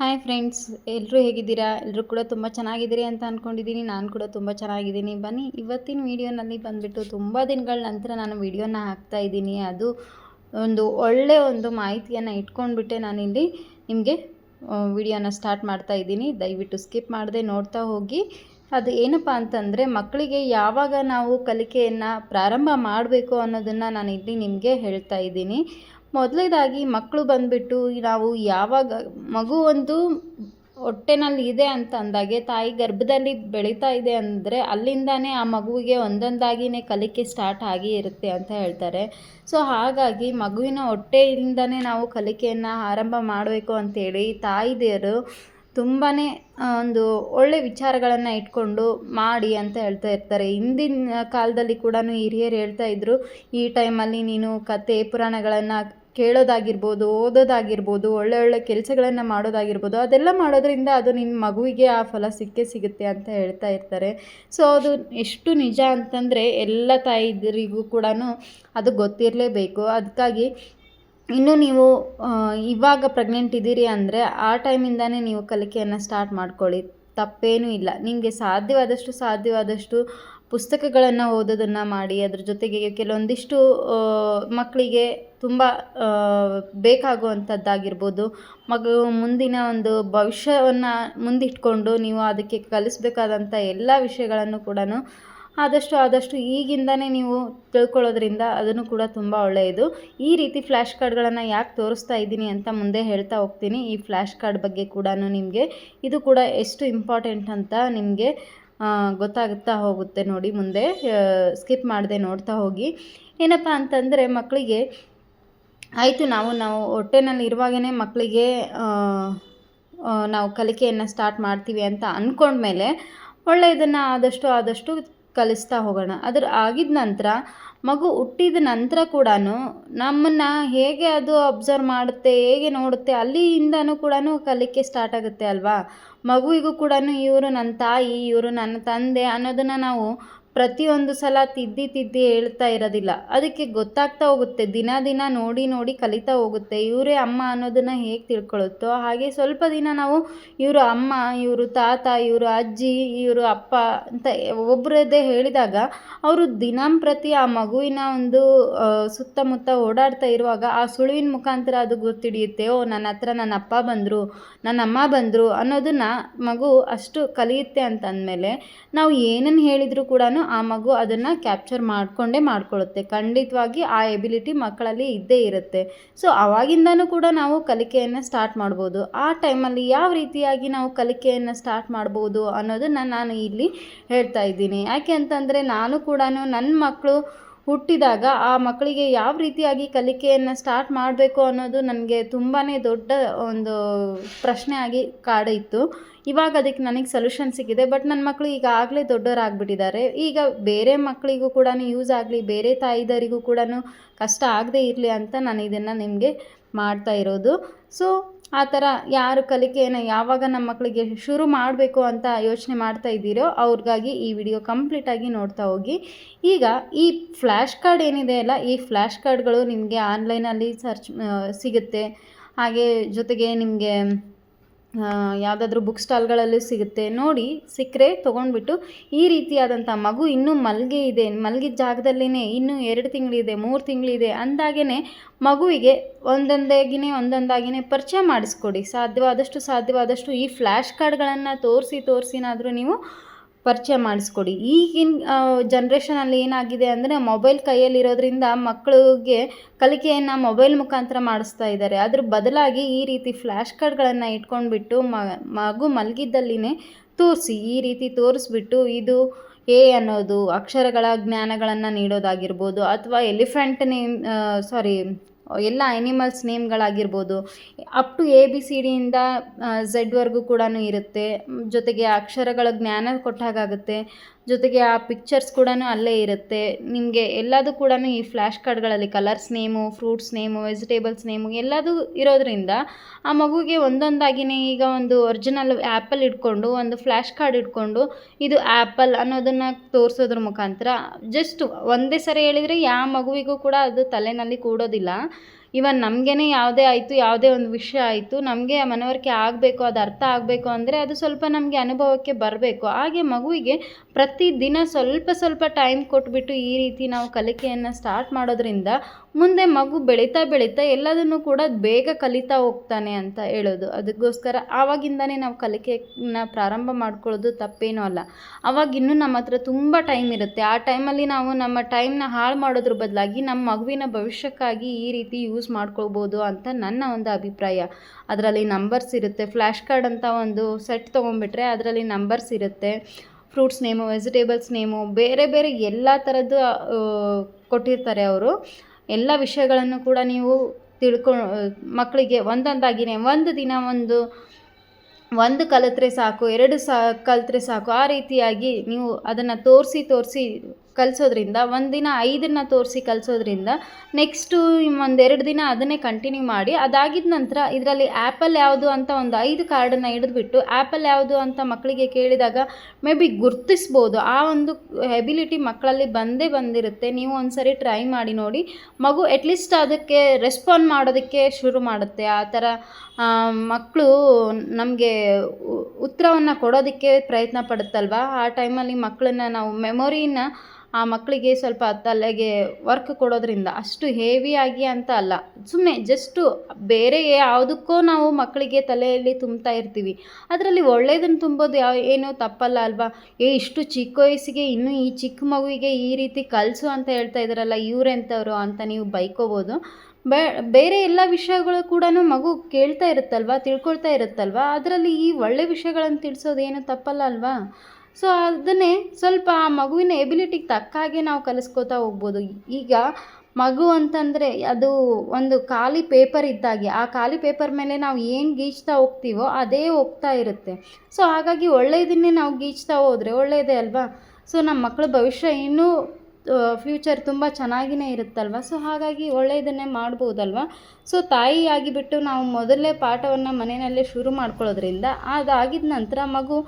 Hi friends ಎಲ್ಲರೂ ಹೇಗಿದ್ದೀರಾ? ಎಲ್ಲರೂ ಕೂಡ ತುಂಬ ಚೆನ್ನಾಗಿದ್ದೀರಿ ಅಂತ ಅಂದ್ಕೊಂಡಿದ್ದೀನಿ ನಾನು ಕೂಡ ತುಂಬ ಚೆನ್ನಾಗಿದ್ದೀನಿ. ಬನ್ನಿ, ಇವತ್ತಿನ ವೀಡಿಯೋನಲ್ಲಿ ಬಂದುಬಿಟ್ಟು ತುಂಬ ದಿನಗಳ ನಂತರ ನಾನು ವೀಡಿಯೋನ ಹಾಕ್ತಾ ಇದ್ದೀನಿ. ಅದು ಒಂದು ಒಳ್ಳೆಯ ಒಂದು ಮಾಹಿತಿಯನ್ನು ಇಟ್ಕೊಂಡ್ಬಿಟ್ಟೆ ನಾನಿಲ್ಲಿ ನಿಮಗೆ ವಿಡಿಯೋನ ಸ್ಟಾರ್ಟ್ ಮಾಡ್ತಾ ಇದ್ದೀನಿ. ದಯವಿಟ್ಟು ಸ್ಕಿಪ್ ಮಾಡದೆ ನೋಡ್ತಾ ಹೋಗಿ. ಅದು ಏನಪ್ಪ ಅಂತಂದರೆ, ಮಕ್ಕಳಿಗೆ ಯಾವಾಗ ನಾವು ಕಲಿಕೆಯನ್ನು ಪ್ರಾರಂಭ ಮಾಡಬೇಕು ಅನ್ನೋದನ್ನು ನಾನು ಇಲ್ಲಿ ನಿಮಗೆ ಹೇಳ್ತಾ ಇದ್ದೀನಿ. ಮೊದಲನೇದಾಗಿ ಮಕ್ಕಳು ಬಂದುಬಿಟ್ಟು, ನಾವು ಯಾವಾಗ, ಮಗು ಒಂದು ಹೊಟ್ಟೆನಲ್ಲಿ ಇದೆ ಅಂತ ಅಂದಾಗೆ, ತಾಯಿ ಗರ್ಭದಲ್ಲಿ ಬೆಳೀತಾ ಇದೆ ಅಂದರೆ ಅಲ್ಲಿಂದಾನೇ ಆ ಮಗುವಿಗೆ ಒಂದೊಂದಾಗಿಯೇ ಕಲಿಕೆ ಸ್ಟಾರ್ಟ್ ಆಗಿ ಇರುತ್ತೆ ಅಂತ ಹೇಳ್ತಾರೆ. ಸೊ, ಹಾಗಾಗಿ ಮಗುವಿನ ಹೊಟ್ಟೆಯಿಂದನೇ ನಾವು ಕಲಿಕೆಯನ್ನು ಆರಂಭ ಮಾಡಬೇಕು ಅಂತೇಳಿ ತಾಯಿದೆಯರು ತುಂಬಾ ಒಂದು ಒಳ್ಳೆ ವಿಚಾರಗಳನ್ನು ಇಟ್ಕೊಂಡು ಮಾಡಿ ಅಂತ ಹೇಳ್ತಾ ಇರ್ತಾರೆ. ಹಿಂದಿನ ಕಾಲದಲ್ಲಿ ಕೂಡ ಹಿರಿಯರು ಹೇಳ್ತಾ ಇದ್ದರು ಈ ಟೈಮಲ್ಲಿ ನೀನು ಕತೆ ಪುರಾಣಗಳನ್ನು ಕೇಳೋದಾಗಿರ್ಬೋದು, ಓದೋದಾಗಿರ್ಬೋದು, ಒಳ್ಳೆ ಒಳ್ಳೆ ಕೆಲಸಗಳನ್ನು ಮಾಡೋದಾಗಿರ್ಬೋದು, ಅದೆಲ್ಲ ಮಾಡೋದ್ರಿಂದ ಅದು ನಿನ್ನ ಮಗುವಿಗೆ ಆ ಫಲ ಸಿಕ್ಕೇ ಸಿಗುತ್ತೆ ಅಂತ ಹೇಳ್ತಾ ಇರ್ತಾರೆ. ಸೊ ಅದು ಎಷ್ಟು ನಿಜ ಅಂತಂದರೆ ಎಲ್ಲ ತಾಯಿದರಿಗೂ ಕೂಡ ಅದು ಗೊತ್ತಿರಲೇಬೇಕು. ಅದಕ್ಕಾಗಿ ಇನ್ನು ನೀವು ಇವಾಗ ಪ್ರೆಗ್ನೆಂಟ್ ಇದ್ದೀರಿ ಅಂದರೆ ಆ ಟೈಮಿಂದನೇ ನೀವು ಕಲಿಕೆಯನ್ನು ಸ್ಟಾರ್ಟ್ ಮಾಡ್ಕೊಳ್ಳಿ. ತಪ್ಪೇನೂ ಇಲ್ಲ. ನಿಮಗೆ ಸಾಧ್ಯವಾದಷ್ಟು ಸಾಧ್ಯವಾದಷ್ಟು ಪುಸ್ತಕಗಳನ್ನು ಓದೋದನ್ನು ಮಾಡಿ, ಅದ್ರ ಜೊತೆಗೆ ಕೆಲವೊಂದಿಷ್ಟು ಮಕ್ಕಳಿಗೆ ತುಂಬ ಬೇಕಾಗುವಂಥದ್ದಾಗಿರ್ಬೋದು. ಮಗು ಮುಂದಿನ ಒಂದು ಭವಿಷ್ಯವನ್ನು ಮುಂದಿಟ್ಕೊಂಡು ನೀವು ಅದಕ್ಕೆ ಕಲಿಸ್ಬೇಕಾದಂಥ ಎಲ್ಲ ವಿಷಯಗಳನ್ನು ಕೂಡ ಆದಷ್ಟು ಆದಷ್ಟು ಈಗಿಂದನೇ ನೀವು ತಿಳ್ಕೊಳ್ಳೋದ್ರಿಂದ ಅದನ್ನು ಕೂಡ ತುಂಬ ಒಳ್ಳೆಯದು. ಈ ರೀತಿ ಫ್ಲ್ಯಾಶ್ ಕಾರ್ಡ್ಗಳನ್ನು ಯಾಕೆ ತೋರಿಸ್ತಾ ಇದ್ದೀನಿ ಅಂತ ಮುಂದೆ ಹೇಳ್ತಾ ಹೋಗ್ತೀನಿ. ಈ ಫ್ಲ್ಯಾಶ್ ಕಾರ್ಡ್ ಬಗ್ಗೆ ಕೂಡ ನಿಮಗೆ. ಇದು ಕೂಡ ಎಷ್ಟು ಇಂಪಾರ್ಟೆಂಟ್ ಅಂತ ನಿಮಗೆ ಗೊತ್ತಾಗುತ್ತಾ ಹೋಗುತ್ತೆ ನೋಡಿ ಮುಂದೆ. ಸ್ಕಿಪ್ ಮಾಡದೆ ನೋಡ್ತಾ ಹೋಗಿ. ಏನಪ್ಪ ಅಂತಂದರೆ ಮಕ್ಕಳಿಗೆ ಆಯಿತು ನಾವು ನಾವು ಹೊಟ್ಟೆನಲ್ಲಿ ಇರುವಾಗೇ ಮಕ್ಕಳಿಗೆ ನಾವು ಕಲಿಕೆಯನ್ನು ಸ್ಟಾರ್ಟ್ ಮಾಡ್ತೀವಿ ಅಂತ ಅಂದ್ಕೊಂಡ್ಮೇಲೆ ಒಳ್ಳೆಯದನ್ನು ಆದಷ್ಟು ಆದಷ್ಟು ಕಲಿಸ್ತಾ ಹೋಗೋಣ. ಅದ್ರ ಆಗಿದ ನಂತರ ಮಗು ಹುಟ್ಟಿದ ನಂತರ ಕೂಡ ನಮ್ಮನ್ನು ಹೇಗೆ ಅದು ಅಬ್ಸರ್ವ್ ಮಾಡುತ್ತೆ, ಹೇಗೆ ನೋಡುತ್ತೆ, ಅಲ್ಲಿಯಿಂದನೂ ಕೂಡ ಕಲಿಕೆ ಸ್ಟಾರ್ಟ್ ಆಗುತ್ತೆ ಅಲ್ವಾ? ಮಗುವಿಗೂ ಕೂಡ ಇವರು ನನ್ನ ತಾಯಿ, ಇವರು ನನ್ನ ತಂದೆ ಅನ್ನೋದನ್ನು ನಾವು ಪ್ರತಿಯೊಂದು ಸಲ ತಿದ್ದಿ ತಿದ್ದಿ ಹೇಳ್ತಾ ಇರೋದಿಲ್ಲ. ಅದಕ್ಕೆ ಗೊತ್ತಾಗ್ತಾ ಹೋಗುತ್ತೆ. ದಿನ ದಿನ ನೋಡಿ ನೋಡಿ ಕಲಿತಾ ಹೋಗುತ್ತೆ. ಇವರೇ ಅಮ್ಮ ಅನ್ನೋದನ್ನು ಹೇಗೆ ತಿಳ್ಕೊಳುತ್ತೋ ಹಾಗೆ ಸ್ವಲ್ಪ ದಿನ ನಾವು ಇವರು ಅಮ್ಮ, ಇವರು ತಾತ, ಇವರು ಅಜ್ಜಿ, ಇವರು ಅಪ್ಪ ಅಂತ ಒಬ್ಬರದ್ದೇ ಹೇಳಿದಾಗ ಅವರು ದಿನಂಪ್ರತಿ ಆ ಮಗುವಿನ ಒಂದು ಸುತ್ತಮುತ್ತ ಓಡಾಡ್ತಾ ಇರುವಾಗ ಆ ಸುಳುವಿನ ಮುಖಾಂತರ ಅದು ಗೊತ್ತಿಡಿಯುತ್ತೆ. ಓ, ನನ್ನ ಹತ್ರ ನನ್ನ ಅಪ್ಪ ಬಂದರು, ನನ್ನ ಅಮ್ಮ ಬಂದರು ಅನ್ನೋದನ್ನು ಮಗು ಅಷ್ಟು ಕಲಿಯುತ್ತೆ ಅಂತ ಅಂದಮೇಲೆ ನಾವು ಏನನ್ನು ಹೇಳಿದರೂ ಕೂಡ ಆ ಮಗು ಅದನ್ನು ಕ್ಯಾಪ್ಚರ್ ಮಾಡಿಕೊಂಡೇ ಮಾಡ್ಕೊಳ್ಳುತ್ತೆ. ಖಂಡಿತವಾಗಿ ಆ ಎಬಿಲಿಟಿ ಮಕ್ಕಳಲ್ಲಿ ಇದ್ದೇ ಇರುತ್ತೆ. ಸೊ ಅವಾಗಿಂದನೂ ಕೂಡ ನಾವು ಕಲಿಕೆಯನ್ನು ಸ್ಟಾರ್ಟ್ ಮಾಡ್ಬೋದು. ಆ ಟೈಮಲ್ಲಿ ಯಾವ ರೀತಿಯಾಗಿ ನಾವು ಕಲಿಕೆಯನ್ನು ಸ್ಟಾರ್ಟ್ ಮಾಡ್ಬೋದು ಅನ್ನೋದನ್ನು ನಾನು ಇಲ್ಲಿ ಹೇಳ್ತಾ ಇದ್ದೀನಿ. ಯಾಕೆ ಅಂತಂದರೆ ನಾನು ಕೂಡ ನನ್ನ ಮಕ್ಕಳು ಹುಟ್ಟಿದಾಗ ಆ ಮಕ್ಕಳಿಗೆ ಯಾವ ರೀತಿಯಾಗಿ ಕಲಿಕೆಯನ್ನು ಸ್ಟಾರ್ಟ್ ಮಾಡಬೇಕು ಅನ್ನೋದು ನನಗೆ ತುಂಬಾ ದೊಡ್ಡ ಒಂದು ಪ್ರಶ್ನೆ ಆಗಿ ಕಾಡಿತ್ತು. ಇವಾಗ ಅದಕ್ಕೆ ನನಗೆ ಸೊಲ್ಯೂಷನ್ ಸಿಕ್ಕಿದೆ. ಬಟ್ ನನ್ನ ಮಕ್ಕಳು ಈಗಾಗಲೇ ದೊಡ್ಡವರಾಗ್ಬಿಟ್ಟಿದ್ದಾರೆ. ಈಗ ಬೇರೆ ಮಕ್ಕಳಿಗೂ ಕೂಡ ಯೂಸ್ ಆಗಲಿ, ಬೇರೆ ತಾಯಿದರಿಗೂ ಕೂಡ ಕಷ್ಟ ಆಗದೇ ಇರಲಿ ಅಂತ ನಾನು ಇದನ್ನು ನಿಮಗೆ ಮಾಡ್ತಾ ಇರೋದು. ಸೊ ಆ ಥರ ಯಾರು ಕಲಿಕೆಯನ್ನು ಯಾವಾಗ ನಮ್ಮ ಮಕ್ಕಳಿಗೆ ಶುರು ಮಾಡಬೇಕು ಅಂತ ಯೋಚನೆ ಮಾಡ್ತಾ ಇದ್ದೀರೋ ಅವ್ರಿಗಾಗಿ ಈ ವಿಡಿಯೋ ಕಂಪ್ಲೀಟಾಗಿ ನೋಡ್ತಾ ಹೋಗಿ. ಈಗ ಈ ಫ್ಲ್ಯಾಶ್ ಕಾರ್ಡ್ ಏನಿದೆ ಅಲ್ಲ, ಈ ಫ್ಲ್ಯಾಶ್ ಕಾರ್ಡ್ಗಳು ನಿಮಗೆ ಆನ್ಲೈನಲ್ಲಿ ಸರ್ಚ್ ಸಿಗುತ್ತೆ. ಹಾಗೆ ಜೊತೆಗೆ ನಿಮಗೆ ಯಾವುದಾದ್ರೂ ಬುಕ್ ಸ್ಟಾಲ್ಗಳಲ್ಲೂ ಸಿಗುತ್ತೆ. ನೋಡಿ ಸಿಕ್ಕರೆ ತೊಗೊಂಡ್ಬಿಟ್ಟು ಈ ರೀತಿಯಾದಂಥ ಮಗು ಇನ್ನೂ ಮಲ್ಗೆ ಇದೆ. ಮಲಗಿದ ಜಾಗದಲ್ಲಿನೇ ಇನ್ನೂ ಎರಡು ತಿಂಗಳಿದೆ, ಮೂರು ತಿಂಗಳಿದೆ ಅಂದಾಗೇ ಮಗುವಿಗೆ ಒಂದೊಂದಾಗಿನೇ ಒಂದೊಂದಾಗಿನೇ ಪರಿಚಯ ಮಾಡಿಸ್ಕೊಡಿ. ಸಾಧ್ಯವಾದಷ್ಟು ಸಾಧ್ಯವಾದಷ್ಟು ಈ ಫ್ಲ್ಯಾಶ್ ಕಾರ್ಡ್ಗಳನ್ನು ತೋರಿಸಿ, ತೋರಿಸಿನಾದರೂ ನೀವು ಪರಿಚಯ ಮಾಡಿಸ್ಕೊಡಿ. ಈಗಿನ ಜನ್ರೇಷನಲ್ಲಿ ಏನಾಗಿದೆ ಅಂದರೆ ಮೊಬೈಲ್ ಕೈಯಲ್ಲಿರೋದ್ರಿಂದ ಮಕ್ಕಳಿಗೆ ಕಲಿಕೆಯನ್ನು ಮೊಬೈಲ್ ಮುಖಾಂತರ ಮಾಡಿಸ್ತಾ ಇದ್ದಾರೆ. ಅದ್ರ ಬದಲಾಗಿ ಈ ರೀತಿ ಫ್ಲ್ಯಾಶ್ ಕಾರ್ಡ್ಗಳನ್ನು ಇಟ್ಕೊಂಡ್ಬಿಟ್ಟು ಮಗು ಮಲಗಿದ್ದಲ್ಲಿನೇ ತೋರಿಸಿ, ಈ ರೀತಿ ತೋರಿಸ್ಬಿಟ್ಟು ಇದು ಎ ಅನ್ನೋದು ಅಕ್ಷರಗಳ ಜ್ಞಾನಗಳನ್ನು ನೀಡೋದಾಗಿರ್ಬೋದು, ಅಥವಾ ಎಲಿಫೆಂಟ್ ನೇಮ್ ಸಾರಿ ಎಲ್ಲ animals ನೇಮ್ಗಳಾಗಿರ್ಬೋದು up to A B C ಡಿಯಿಂದ ಝೆಡ್ವರೆಗೂ ಕೂಡ ಇರುತ್ತೆ. ಜೊತೆಗೆ ಅಕ್ಷರಗಳ ಜ್ಞಾನ ಕೊಟ್ಟಾಗುತ್ತೆ ಜೊತೆಗೆ ಆ ಪಿಕ್ಚರ್ಸ್ ಕೂಡ ಅಲ್ಲೇ ಇರುತ್ತೆ. ನಿಮಗೆ ಎಲ್ಲದೂ ಕೂಡ ಈ flash ಕಾರ್ಡ್ಗಳಲ್ಲಿ colours name fruits name vegetables name ಎಲ್ಲದೂ ಇರೋದರಿಂದ ಆ ಮಗುಗೆ ಒಂದೊಂದಾಗಿನೇ ಈಗ ಒಂದು ಒರಿಜಿನಲ್ ಆ್ಯಪಲ್ ಇಟ್ಕೊಂಡು, ಒಂದು ಫ್ಲ್ಯಾಶ್ ಕಾರ್ಡ್ ಇಟ್ಕೊಂಡು ಇದು ಆ್ಯಪಲ್ ಅನ್ನೋದನ್ನು ತೋರಿಸೋದ್ರ ಮುಖಾಂತರ ಜಸ್ಟ್ ಒಂದೇ ಸರಿ ಹೇಳಿದರೆ ಯಾವ ಮಗುವಿಗೂ ಕೂಡ ಅದು ತಲೆಯಲ್ಲಿ ಕೂಡೋದಿಲ್ಲ. ಇವನ್ ನಮಗೇನೆ ಯಾವುದೇ ಆಯಿತು, ಯಾವುದೇ ಒಂದು ವಿಷಯ ಆಯಿತು, ನಮಗೆ ಮನವರಿಕೆ ಆಗಬೇಕು, ಅದು ಅರ್ಥ ಆಗಬೇಕು ಅಂದರೆ ಅದು ಸ್ವಲ್ಪ ನಮಗೆ ಅನುಭವಕ್ಕೆ ಬರಬೇಕು. ಹಾಗೆ ಮಗುವಿಗೆ ಪ್ರತಿದಿನ ಸ್ವಲ್ಪ ಸ್ವಲ್ಪ ಟೈಮ್ ಕೊಟ್ಬಿಟ್ಟು ಈ ರೀತಿ ನಾವು ಕಲಿಕೆಯನ್ನು ಸ್ಟಾರ್ಟ್ ಮಾಡೋದ್ರಿಂದ ಮುಂದೆ ಮಗು ಬೆಳೀತಾ ಬೆಳೀತಾ ಎಲ್ಲದನ್ನು ಕೂಡ ಬೇಗ ಕಲಿತಾ ಹೋಗ್ತಾನೆ ಅಂತ ಹೇಳೋದು. ಅದಕ್ಕೋಸ್ಕರ ಆವಾಗಿಂದನೇ ನಾವು ಕಲಿಕೆನ ಪ್ರಾರಂಭ ಮಾಡ್ಕೊಳ್ಳೋದು ತಪ್ಪೇನೂ ಅಲ್ಲ. ಆವಾಗ ಇನ್ನೂ ನಮ್ಮ ಹತ್ರ ತುಂಬ ಟೈಮ್ ಇರುತ್ತೆ. ಆ ಟೈಮಲ್ಲಿ ನಾವು ನಮ್ಮ ಟೈಮ್ನ ಹಾಳು ಮಾಡೋದ್ರ ಬದಲಾಗಿ ನಮ್ಮ ಮಗುವಿನ ಭವಿಷ್ಯಕ್ಕಾಗಿ ಈ ರೀತಿ ಯೂಸ್ ಮಾಡ್ಕೊಳ್ಬೋದು ಅಂತ ನನ್ನ ಒಂದು ಅಭಿಪ್ರಾಯ. ಅದರಲ್ಲಿ ನಂಬರ್ಸ್ ಇರುತ್ತೆ. ಫ್ಲ್ಯಾಶ್ ಕಾರ್ಡ್ ಅಂತ ಒಂದು ಸೆಟ್ ತೊಗೊಂಡ್ಬಿಟ್ರೆ ಅದರಲ್ಲಿ ನಂಬರ್ಸ್ ಇರುತ್ತೆ. ಫ್ರೂಟ್ಸ್ ನೇಮು ವೆಜಿಟೇಬಲ್ಸ್ ನೇಮು ಬೇರೆ ಬೇರೆ ಎಲ್ಲ ಥರದ್ದು ಕೊಟ್ಟಿರ್ತಾರೆ ಅವರು. ಎಲ್ಲ ವಿಷಯಗಳನ್ನು ಕೂಡ ನೀವು ತಿಳ್ಕೊ, ಮಕ್ಕಳಿಗೆ ಒಂದೊಂದಾಗಿನೇ, ಒಂದು ದಿನ ಒಂದು ಒಂದು ಕಲಿತ್ರೆ ಸಾಕು, ಎರಡು ಸಾ, ಕಲಿತ್ರೆ ಸಾಕು, ಆ ರೀತಿಯಾಗಿ ನೀವು ಅದನ್ನು ತೋರಿಸಿ ತೋರಿಸಿ ಕಲಿಸೋದ್ರಿಂದ ಒಂದಿನ ಐದನ್ನು ತೋರಿಸಿ ಕಲಿಸೋದ್ರಿಂದ ನೆಕ್ಸ್ಟು ಒಂದೆರಡು ದಿನ ಅದನ್ನೇ ಕಂಟಿನ್ಯೂ ಮಾಡಿ, ಅದಾಗಿದ ನಂತರ ಇದರಲ್ಲಿ ಆ್ಯಪಲ್ ಯಾವುದು ಅಂತ ಒಂದು ಐದು ಕಾರ್ಡನ್ನು ಹಿಡಿದ್ಬಿಟ್ಟು ಆ್ಯಪಲ್ ಯಾವುದು ಅಂತ ಮಕ್ಕಳಿಗೆ ಕೇಳಿದಾಗ ಮೇ ಬಿ ಗುರ್ತಿಸ್ಬೋದು. ಆ ಒಂದು ಎಬಿಲಿಟಿ ಮಕ್ಕಳಲ್ಲಿ ಬಂದೇ ಬಂದಿರುತ್ತೆ. ನೀವು ಒಂದು ಸರಿ ಟ್ರೈ ಮಾಡಿ ನೋಡಿ. ಮಗು ಅಟ್ಲೀಸ್ಟ್ ಅದಕ್ಕೆ ರೆಸ್ಪಾಂಡ್ ಮಾಡೋದಕ್ಕೆ ಶುರು ಮಾಡುತ್ತೆ. ಆ ಥರ ಮಕ್ಕಳು ನಮಗೆ ಉತ್ತರವನ್ನು ಕೊಡೋದಕ್ಕೆ ಪ್ರಯತ್ನ ಪಡುತ್ತಲ್ವ? ಆ ಟೈಮಲ್ಲಿ ಮಕ್ಕಳನ್ನ ನಾವು ಮೆಮೊರಿನ ಆ ಮಕ್ಕಳಿಗೆ ಸ್ವಲ್ಪ ತಲೆಗೆ ವರ್ಕ್ ಕೊಡೋದ್ರಿಂದ ಅಷ್ಟು ಹೇವಿಯಾಗಿ ಅಂತ ಅಲ್ಲ. ಸುಮ್ಮನೆ ಜಸ್ಟು ಬೇರೆ ಯಾವುದಕ್ಕೋ ನಾವು ಮಕ್ಕಳಿಗೆ ತಲೆಯಲ್ಲಿ ತುಂಬ್ತಾ ಇರ್ತೀವಿ. ಅದರಲ್ಲಿ ಒಳ್ಳೆಯದನ್ನು ತುಂಬೋದು ಯಾವ ಏನೂ ತಪ್ಪಲ್ಲ ಅಲ್ವಾ? ಏ, ಇಷ್ಟು ಚಿಕ್ಕ ವಯಸ್ಸಿಗೆ, ಇನ್ನೂ ಈ ಚಿಕ್ಕ ಮಗುವಿಗೆ ಈ ರೀತಿ ಕಲಿಸು ಅಂತ ಹೇಳ್ತಾ ಇದ್ದಾರಲ್ಲ ಇವರೆಂಥವ್ರು ಅಂತ ನೀವು ಬೈಕೋಬೋದು. ಬೇರೆ ಎಲ್ಲ ವಿಷಯಗಳು ಕೂಡ ಮಗು ಕೇಳ್ತಾ ಇರುತ್ತಲ್ವ, ತಿಳ್ಕೊಳ್ತಾ ಇರುತ್ತಲ್ವ? ಅದರಲ್ಲಿ ಈ ಒಳ್ಳೆ ವಿಷಯಗಳನ್ನು ತಿಳಿಸೋದು ಏನು ತಪ್ಪಲ್ಲ ಅಲ್ವಾ? ಸೊ ಅದನ್ನೇ ಸ್ವಲ್ಪ ಆ ಮಗುವಿನ ಎಬಿಲಿಟಿಗೆ ತಕ್ಕ ಹಾಗೆ ನಾವು ಕಲಿಸ್ಕೋತಾ ಹೋಗ್ಬೋದು. ಈಗ ಮಗು ಅಂತಂದರೆ ಅದು ಒಂದು ಖಾಲಿ ಪೇಪರ್ ಇದ್ದಾಗೆ, ಆ ಖಾಲಿ ಪೇಪರ್ ಮೇಲೆ ನಾವು ಏನು ಗೀಚ್ತಾ ಹೋಗ್ತೀವೋ ಅದೇ ಹೋಗ್ತಾ ಇರುತ್ತೆ. ಸೊ ಹಾಗಾಗಿ ಒಳ್ಳೆಯದನ್ನೇ ನಾವು ಗೀಚ್ತಾ ಹೋದರೆ ಒಳ್ಳೆಯದೇ ಅಲ್ವಾ? ಸೊ ನಮ್ಮ ಮಕ್ಕಳ ಭವಿಷ್ಯ ಇನ್ನೂ ಫ್ಯೂಚರ್ ತುಂಬ ಚೆನ್ನಾಗಿಯೇ ಇರುತ್ತಲ್ವ? ಸೊ ಹಾಗಾಗಿ ಒಳ್ಳೆಯದನ್ನೇ ಮಾಡ್ಬೋದಲ್ವ? ಸೊ ತಾಯಿಯಾಗಿ ಬಿಟ್ಟು ನಾವು ಮೊದಲೇ ಪಾಠವನ್ನು ಮನೆಯಲ್ಲೇ ಶುರು ಮಾಡ್ಕೊಳ್ಳೋದ್ರಿಂದ ಅದಾಗಿದ ನಂತರ ಮಗು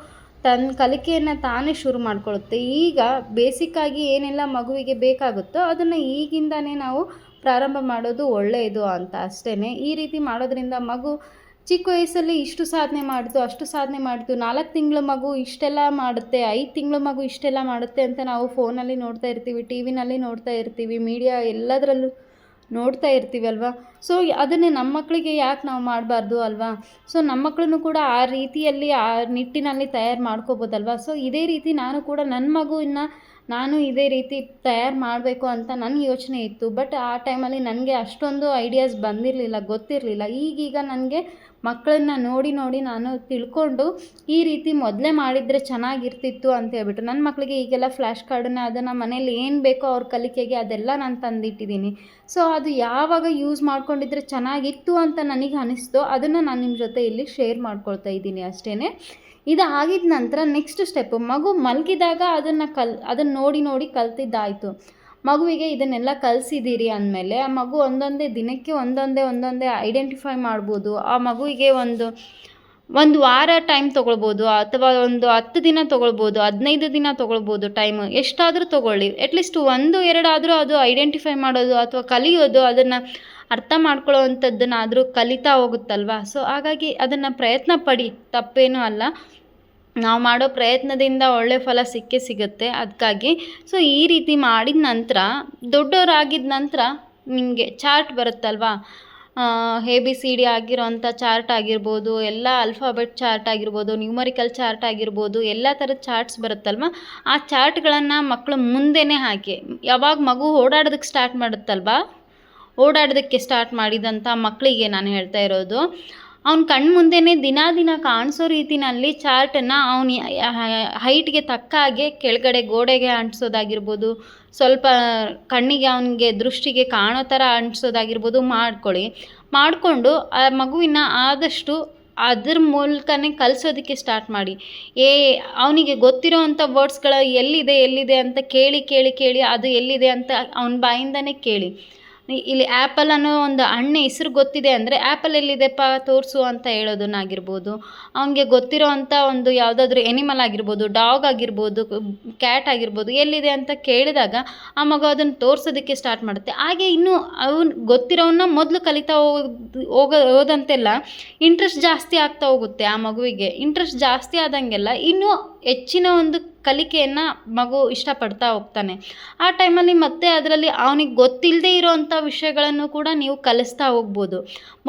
ತನ್ನ ಕಲಿಕೆಯನ್ನು ತಾನೇ ಶುರು ಮಾಡಿಕೊಳ್ಳುತ್ತೆ ಈಗ ಬೇಸಿಕ್ಕಾಗಿ ಏನೆಲ್ಲ ಮಗುವಿಗೆ ಬೇಕಾಗುತ್ತೋ ಅದನ್ನು ಈಗಿಂದನೇ ನಾವು ಪ್ರಾರಂಭ ಮಾಡೋದು ಒಳ್ಳೆಯದು ಅಂತ ಅಷ್ಟೇ ಈ ರೀತಿ ಮಾಡೋದ್ರಿಂದ ಮಗು ಚಿಕ್ಕ ವಯಸ್ಸಲ್ಲಿ ಇಷ್ಟು ಸಾಧನೆ ಮಾಡಿತು ಅಷ್ಟು ಸಾಧನೆ ಮಾಡಿತು ನಾಲ್ಕು ತಿಂಗಳ ಮಗು ಇಷ್ಟೆಲ್ಲ ಮಾಡುತ್ತೆ, ಐದು ತಿಂಗಳ ಮಗು ಇಷ್ಟೆಲ್ಲ ಮಾಡುತ್ತೆ ಅಂತ ನಾವು ಫೋನಲ್ಲಿ ನೋಡ್ತಾ ಇರ್ತೀವಿ ಟಿ ವಿನಲ್ಲಿ ನೋಡ್ತಾ ಇರ್ತೀವಿ ಮೀಡಿಯಾ ಎಲ್ಲದರಲ್ಲೂ ನೋಡ್ತಾ ಇರ್ತೀವಲ್ವ ಸೊ ಅದನ್ನೇ ನಮ್ಮ ಮಕ್ಕಳಿಗೆ ಯಾಕೆ ನಾವು ಮಾಡಬಾರ್ದು ಅಲ್ವಾ? ಸೊ ನಮ್ಮ ಮಕ್ಕಳನ್ನು ಕೂಡ ಆ ರೀತಿಯಲ್ಲಿ, ಆ ನಿಟ್ಟಿನಲ್ಲಿ ತಯಾರು ಮಾಡ್ಕೋಬೋದಲ್ವಾ? ಸೊ ಇದೇ ರೀತಿ ನಾನು ಕೂಡ ನನ್ನ ಮಗುವಿನ ನಾನು ಇದೇ ರೀತಿ ತಯಾರು ಮಾಡಬೇಕು ಅಂತ ನನ್ನ ಯೋಚನೆ ಇತ್ತು ಬಟ್ ಆ ಟೈಮಲ್ಲಿ ನನಗೆ ಅಷ್ಟೊಂದು ಐಡಿಯಾಸ್ ಬಂದಿರಲಿಲ್ಲ, ಗೊತ್ತಿರಲಿಲ್ಲ. ಈಗೀಗ ನನಗೆ ಮಕ್ಕಳನ್ನ ನೋಡಿ ನೋಡಿ ನಾನು ತಿಳ್ಕೊಂಡು ಈ ರೀತಿ ಮೊದಲೇ ಮಾಡಿದರೆ ಚೆನ್ನಾಗಿರ್ತಿತ್ತು ಅಂತ ಹೇಳ್ಬಿಟ್ಟು ನನ್ನ ಮಕ್ಕಳಿಗೆ ಈಗೆಲ್ಲ ಫ್ಲ್ಯಾಶ್ ಕಾರ್ಡನ್ನ ಅದನ್ನು ಮನೇಲಿ ಏನು ಬೇಕೋ ಅವ್ರ ಕಲಿಕೆಗೆ ಅದೆಲ್ಲ ನಾನು ತಂದಿಟ್ಟಿದ್ದೀನಿ ಸೊ ಅದು ಯಾವಾಗ ಯೂಸ್ ಮಾಡ್ಕೊಂಡಿದ್ರೆ ಚೆನ್ನಾಗಿತ್ತು ಅಂತ ನನಗೆ ಅನಿಸ್ತೋ ಅದನ್ನು ನಾನು ನಿಮ್ಮ ಜೊತೆ ಇಲ್ಲಿ ಶೇರ್ ಮಾಡ್ಕೊಳ್ತಾ ಇದ್ದೀನಿ ಅಷ್ಟೇ ಇದು ಆಗಿದ ನಂತರ ನೆಕ್ಸ್ಟ್ ಸ್ಟೆಪ್ಪು ಮಗು ಮಲಗಿದಾಗ ಅದನ್ನು ಕಲ್ ಅದನ್ನು ನೋಡಿ ನೋಡಿ ಕಲ್ತಿದ್ದಾಯಿತು. ಮಗುವಿಗೆ ಇದನ್ನೆಲ್ಲ ಕಲಿಸಿದ್ದೀರಿ ಅಂದಮೇಲೆ ಆ ಮಗು ಒಂದೊಂದೇ ದಿನಕ್ಕೆ ಒಂದೊಂದೇ ಒಂದೊಂದೇ ಐಡೆಂಟಿಫೈ ಮಾಡ್ಬೋದು. ಆ ಮಗುವಿಗೆ ಒಂದು ಒಂದು ವಾರ ಟೈಮ್ ತೊಗೊಳ್ಬೋದು ಅಥವಾ ಒಂದು ಹತ್ತು ದಿನ ತೊಗೊಳ್ಬೋದು, ಹದಿನೈದು ದಿನ ತೊಗೊಳ್ಬೋದು ಟೈಮ್ ಎಷ್ಟಾದರೂ ತೊಗೊಳ್ಳಿ. ಅಟ್ಲೀಸ್ಟ್ ಒಂದು ಎರಡಾದರೂ ಅದು ಐಡೆಂಟಿಫೈ ಮಾಡೋದು ಅಥವಾ ಕಲಿಯೋದು ಅದನ್ನು ಅರ್ಥ ಮಾಡ್ಕೊಳ್ಳೋ ಅಂಥದ್ದನ್ನಾದರೂ ಕಲಿತಾ ಹೋಗುತ್ತಲ್ವ? ಸೊ ಹಾಗಾಗಿ ಅದನ್ನು ಪ್ರಯತ್ನ ಪಡಿ. ತಪ್ಪೇನೂ ಅಲ್ಲ. ನಾವು ಮಾಡೋ ಪ್ರಯತ್ನದಿಂದ ಒಳ್ಳೆ ಫಲ ಸಿಕ್ಕೇ ಸಿಗುತ್ತೆ. ಅದಕ್ಕಾಗಿ ಸೊ ಈ ರೀತಿ ಮಾಡಿದ ನಂತರ ದೊಡ್ಡವರಾಗಿದ್ದ ನಂತರ ನಿಮಗೆ ಚಾರ್ಟ್ ಬರುತ್ತಲ್ವಾ? ಎ ಬಿ ಸಿ ಡಿ ಆಗಿರೋಂಥ ಚಾರ್ಟ್ ಆಗಿರ್ಬೋದು, ಎಲ್ಲ ಅಲ್ಫಾಬೆಟ್ ಚಾರ್ಟ್ ಆಗಿರ್ಬೋದು, ನ್ಯೂಮರಿಕಲ್ ಚಾರ್ಟ್ ಆಗಿರ್ಬೋದು, ಎಲ್ಲ ಥರದ ಚಾರ್ಟ್ಸ್ ಬರುತ್ತಲ್ವ? ಆ ಚಾರ್ಟ್ಗಳನ್ನು ಮಕ್ಕಳು ಮುಂದೆನೇ ಹಾಕಿ. ಯಾವಾಗ ಮಗು ಓಡಾಡೋದಕ್ಕೆ ಸ್ಟಾರ್ಟ್ ಮಾಡುತ್ತಲ್ವಾ? ಓಡಾಡೋದಕ್ಕೆ ಸ್ಟಾರ್ಟ್ ಮಾಡಿದಂಥ ಮಕ್ಕಳಿಗೆ ನಾನು ಹೇಳ್ತಾ ಇರೋದು. ಅವ್ನ ಕಣ್ಣು ಮುಂದೆನೇ ದಿನ ದಿನ ಕಾಣಿಸೋ ರೀತಿನಲ್ಲಿ ಚಾರ್ಟನ್ನು ಅವನು ಹೈಟ್ಗೆ ತಕ್ಕ ಹಾಗೆ ಕೆಳಗಡೆ ಗೋಡೆಗೆ ಅಂಟಿಸೋದಾಗಿರ್ಬೋದು, ಸ್ವಲ್ಪ ಕಣ್ಣಿಗೆ ಅವನಿಗೆ ದೃಷ್ಟಿಗೆ ಕಾಣೋ ಥರ ಅಂಟಿಸೋದಾಗಿರ್ಬೋದು ಮಾಡ್ಕೊಳ್ಳಿ. ಮಾಡಿಕೊಂಡು ಆ ಮಗುವಿನ ಆದಷ್ಟು ಅದ್ರ ಮೂಲಕನೇ ಕಲಿಸೋದಕ್ಕೆ ಸ್ಟಾರ್ಟ್ ಮಾಡಿ. ಏ, ಅವನಿಗೆ ಗೊತ್ತಿರೋ ಅಂಥ ವರ್ಡ್ಸ್ಗಳ ಎಲ್ಲಿದೆ ಎಲ್ಲಿದೆ ಅಂತ ಕೇಳಿ ಕೇಳಿ ಕೇಳಿ ಅದು ಎಲ್ಲಿದೆ ಅಂತ ಅವನ ಬಾಯಿಂದನೇ ಕೇಳಿ. ಇಲ್ಲಿ ಆ್ಯಪಲ್ ಅನ್ನೋ ಒಂದು ಹಣ್ಣು ಹೆಸರು ಗೊತ್ತಿದೆ ಅಂದರೆ ಆ್ಯಪಲ್ ಎಲ್ಲಿದೆಪ್ಪ ತೋರಿಸು ಅಂತ ಹೇಳೋದನ್ನಾಗಿರ್ಬೋದು. ಅವನಿಗೆ ಗೊತ್ತಿರೋ ಅಂಥ ಒಂದು ಯಾವುದಾದ್ರೂ ಎನಿಮಲ್ ಆಗಿರ್ಬೋದು ಡಾಗ್ ಆಗಿರ್ಬೋದು ಕ್ಯಾಟ್ ಆಗಿರ್ಬೋದು, ಎಲ್ಲಿದೆ ಅಂತ ಕೇಳಿದಾಗ ಆ ಮಗು ಅದನ್ನು ತೋರಿಸೋದಕ್ಕೆ ಸ್ಟಾರ್ಟ್ ಮಾಡುತ್ತೆ. ಹಾಗೆ ಇನ್ನೂ ಅವನು ಗೊತ್ತಿರೋವನ್ನ ಮೊದಲು ಕಲಿತಾ ಹೋಗ ಹೋದಂತೆಲ್ಲ ಇಂಟ್ರೆಸ್ಟ್ ಜಾಸ್ತಿ ಆಗ್ತಾ ಹೋಗುತ್ತೆ ಆ ಮಗುವಿಗೆ. ಇಂಟ್ರೆಸ್ಟ್ ಜಾಸ್ತಿ ಆದಂಗೆಲ್ಲ ಇನ್ನೂ ಹೆಚ್ಚಿನ ಒಂದು ಕಲಿಕೆಯನ್ನು ಮಗು ಇಷ್ಟಪಡ್ತಾ ಹೋಗ್ತಾನೆ. ಆ ಟೈಮಲ್ಲಿ ಮತ್ತೆ ಅದರಲ್ಲಿ ಅವನಿಗೆ ಗೊತ್ತಿಲ್ಲದೆ ಇರೋವಂಥ ವಿಷಯಗಳನ್ನು ಕೂಡ ನೀವು ಕಲಿಸ್ತಾ ಹೋಗ್ಬೋದು.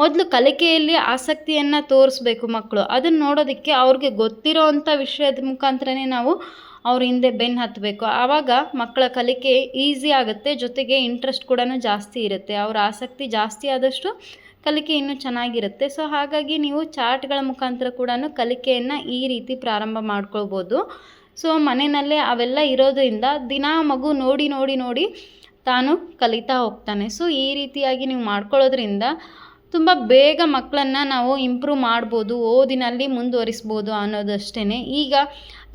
ಮೊದಲು ಕಲಿಕೆಯಲ್ಲಿ ಆಸಕ್ತಿಯನ್ನು ತೋರಿಸ್ಬೇಕು ಮಕ್ಕಳು. ಅದನ್ನು ನೋಡೋದಕ್ಕೆ ಅವ್ರಿಗೆ ಗೊತ್ತಿರೋ ವಿಷಯದ ಮುಖಾಂತರನೇ ನಾವು ಅವ್ರ ಹಿಂದೆ ಬೆನ್ನು ಹತ್ತಬೇಕು ಆವಾಗ ಮಕ್ಕಳ ಕಲಿಕೆ ಈಸಿ ಆಗುತ್ತೆ, ಜೊತೆಗೆ ಇಂಟ್ರೆಸ್ಟ್ ಕೂಡ ಜಾಸ್ತಿ ಇರುತ್ತೆ. ಅವ್ರ ಆಸಕ್ತಿ ಜಾಸ್ತಿ ಆದಷ್ಟು ಕಲಿಕೆ ಇನ್ನೂ ಚೆನ್ನಾಗಿರುತ್ತೆ. ಸೊ ಹಾಗಾಗಿ ನೀವು ಚಾರ್ಟ್ಗಳ ಮುಖಾಂತರ ಕೂಡ ಕಲಿಕೆಯನ್ನು ಈ ರೀತಿ ಪ್ರಾರಂಭ ಮಾಡ್ಕೊಳ್ಬೋದು. ಸೊ ಮನೆಯಲ್ಲೇ ಅವೆಲ್ಲ ಇರೋದ್ರಿಂದ ದಿನ ಮಗು ನೋಡಿ ನೋಡಿ ನೋಡಿ ತಾನು ಕಲಿತಾ ಹೋಗ್ತಾನೆ. ಸೊ ಈ ರೀತಿಯಾಗಿ ನೀವು ಮಾಡ್ಕೊಳ್ಳೋದ್ರಿಂದ ತುಂಬ ಬೇಗ ಮಕ್ಕಳನ್ನು ನಾವು ಇಂಪ್ರೂವ್ ಮಾಡ್ಬೋದು, ಓದಿನಲ್ಲಿ ಮುಂದುವರಿಸ್ಬೋದು ಅನ್ನೋದಷ್ಟೇ ಈಗ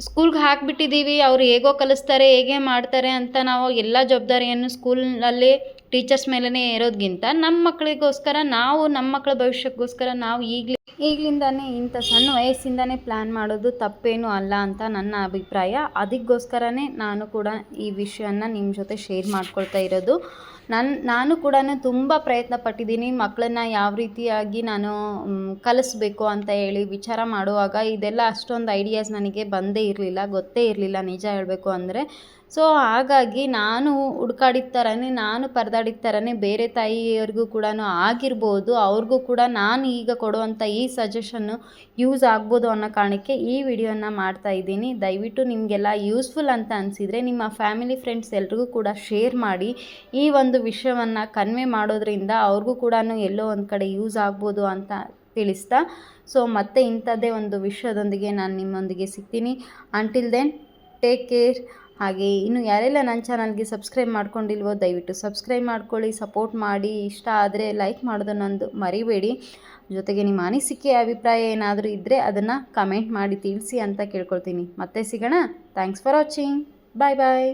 ಸ್ಕೂಲ್ಗೆ ಹಾಕಿಬಿಟ್ಟಿದ್ದೀವಿ, ಅವ್ರು ಹೇಗೋ ಕಲಿಸ್ತಾರೆ, ಹೇಗೆ ಮಾಡ್ತಾರೆ ಅಂತ ನಾವು ಎಲ್ಲ ಜವಾಬ್ದಾರಿಯನ್ನು ಸ್ಕೂಲ್ನಲ್ಲೇ ಟೀಚರ್ಸ್ ಮೇಲೇ ಇರೋದ್ಗಿಂತ ನಮ್ಮ ಮಕ್ಕಳಿಗೋಸ್ಕರ ನಾವು ನಮ್ಮ ಮಕ್ಕಳ ಭವಿಷ್ಯಕ್ಕೋಸ್ಕರ ನಾವು ಈಗಲೇ, ಈಗಲಿಂದಾನೇ ಇಂಥ ಸಣ್ಣ ವಯಸ್ಸಿಂದನೇ ಪ್ಲ್ಯಾನ್ ಮಾಡೋದು ತಪ್ಪೇನೂ ಅಲ್ಲ ಅಂತ ನನ್ನ ಅಭಿಪ್ರಾಯ. ಅದಕ್ಕೋಸ್ಕರನೇ ನಾನು ಕೂಡ ಈ ವಿಷಯನ ನಿಮ್ಮ ಜೊತೆ ಶೇರ್ ಮಾಡ್ಕೊಳ್ತಾ ಇರೋದು. ನನ್ನ ನಾನು ಕೂಡ ತುಂಬ ಪ್ರಯತ್ನ ಪಟ್ಟಿದ್ದೀನಿ ಮಕ್ಕಳನ್ನ ಯಾವ ರೀತಿಯಾಗಿ ನಾನು ಕಲಿಸ್ಬೇಕು ಅಂತ ಹೇಳಿ ವಿಚಾರ ಮಾಡುವಾಗ ಇದೆಲ್ಲ ಅಷ್ಟೊಂದು ಐಡಿಯಾಸ್ ನನಗೆ ಬಂದೇ ಇರಲಿಲ್ಲ, ಗೊತ್ತೇ ಇರಲಿಲ್ಲ ನಿಜ ಹೇಳಬೇಕು ಅಂದರೆ. ಸೊ ಹಾಗಾಗಿ ನಾನು ಹುಡ್ಕಾಡಿದ ಥರನೇ ನಾನು ಪರದಾಡಿದ ಥರನೇ ಬೇರೆ ತಾಯಿಯವ್ರಿಗೂ ಕೂಡ ಆಗಿರ್ಬೋದು, ಅವ್ರಿಗೂ ಕೂಡ ನಾನು ಈಗ ಕೊಡುವಂಥ ಈ ಸಜೆಷನ್ನು ಯೂಸ್ ಆಗ್ಬೋದು ಅನ್ನೋ ಕಾರಣಕ್ಕೆ ಈ ವಿಡಿಯೋನ ಮಾಡ್ತಾ ಇದ್ದೀನಿ. ದಯವಿಟ್ಟು ನಿಮಗೆಲ್ಲ ಯೂಸ್ಫುಲ್ ಅಂತ ಅನಿಸಿದರೆ ನಿಮ್ಮ ಫ್ಯಾಮಿಲಿ ಫ್ರೆಂಡ್ಸ್ ಎಲ್ರಿಗೂ ಕೂಡ ಶೇರ್ ಮಾಡಿ ಈ ಒಂದು ವಿಷಯವನ್ನು ಕನ್ವೆ ಮಾಡೋದ್ರಿಂದ ಅವ್ರಿಗೂ ಕೂಡ ಎಲ್ಲೋ ಒಂದು ಕಡೆ ಯೂಸ್ ಆಗ್ಬೋದು ಅಂತ ತಿಳಿಸ್ತಾ, ಸೊ ಮತ್ತೆ ಇಂಥದ್ದೇ ಒಂದು ವಿಷಯದೊಂದಿಗೆ ನಾನು ನಿಮ್ಮೊಂದಿಗೆ ಸಿಗ್ತೀನಿ. ಅಂಟಿಲ್ ದೆನ್ ಟೇಕ್ ಕೇರ್ ಹಾಗೆ ಇನ್ನು ಯಾರೆಲ್ಲ ನನ್ನ ಚಾನಲ್ಗೆ ಸಬ್ಸ್ಕ್ರೈಬ್ ಮಾಡ್ಕೊಂಡಿಲ್ವೋ, ದಯವಿಟ್ಟು ಸಬ್ಸ್ಕ್ರೈಬ್ ಮಾಡ್ಕೊಳ್ಳಿ, ಸಪೋರ್ಟ್ ಮಾಡಿ. ಇಷ್ಟ ಆದರೆ ಲೈಕ್ ಮಾಡೋದನ್ನೊಂದು ಮರಿಬೇಡಿ. ಜೊತೆಗೆ ನಿಮ್ಮ ಅನಿಸಿಕೆ, ಅಭಿಪ್ರಾಯ ಏನಾದರೂ ಇದ್ದರೆ ಅದನ್ನು ಕಮೆಂಟ್ ಮಾಡಿ ತಿಳಿಸಿ ಅಂತ ಕೇಳ್ಕೊಳ್ತೀನಿ. ಮತ್ತೆ ಸಿಗೋಣ. Thanks for watching bye bye